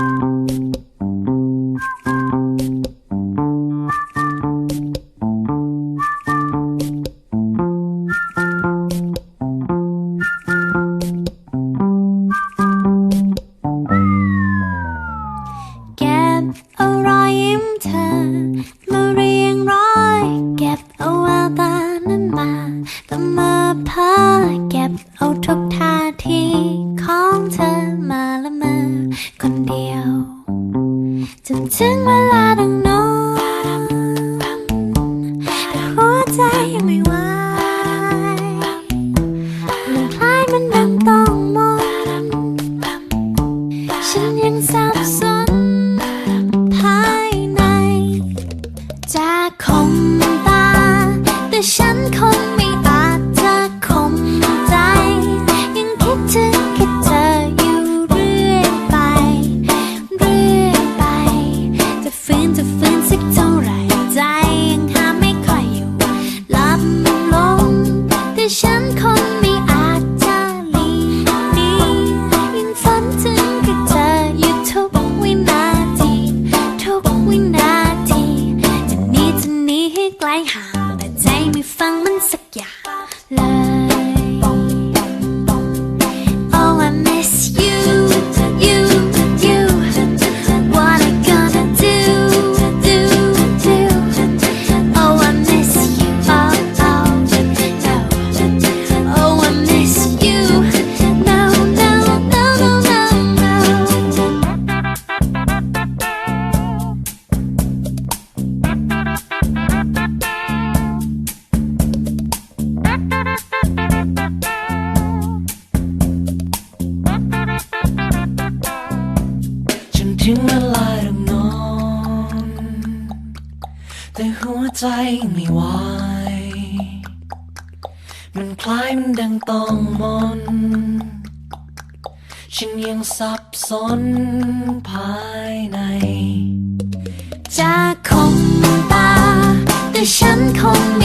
เก็บเเก็บเอาทุกท่าทีของเธอมาละเมอคนเดียวจนถึงเวลาดังน้นแต่หัวใจยังไม่ไหวมันคล้ายมันดังต้องมองฉันยังสับสนภายในจะคม อ ถึงเวลาต้องนอน แต่หัวใจไม่ไหวมันคล้ายมันดังต้องมน ฉันยังสับสนภายใน จะคมตา แต่ฉันคง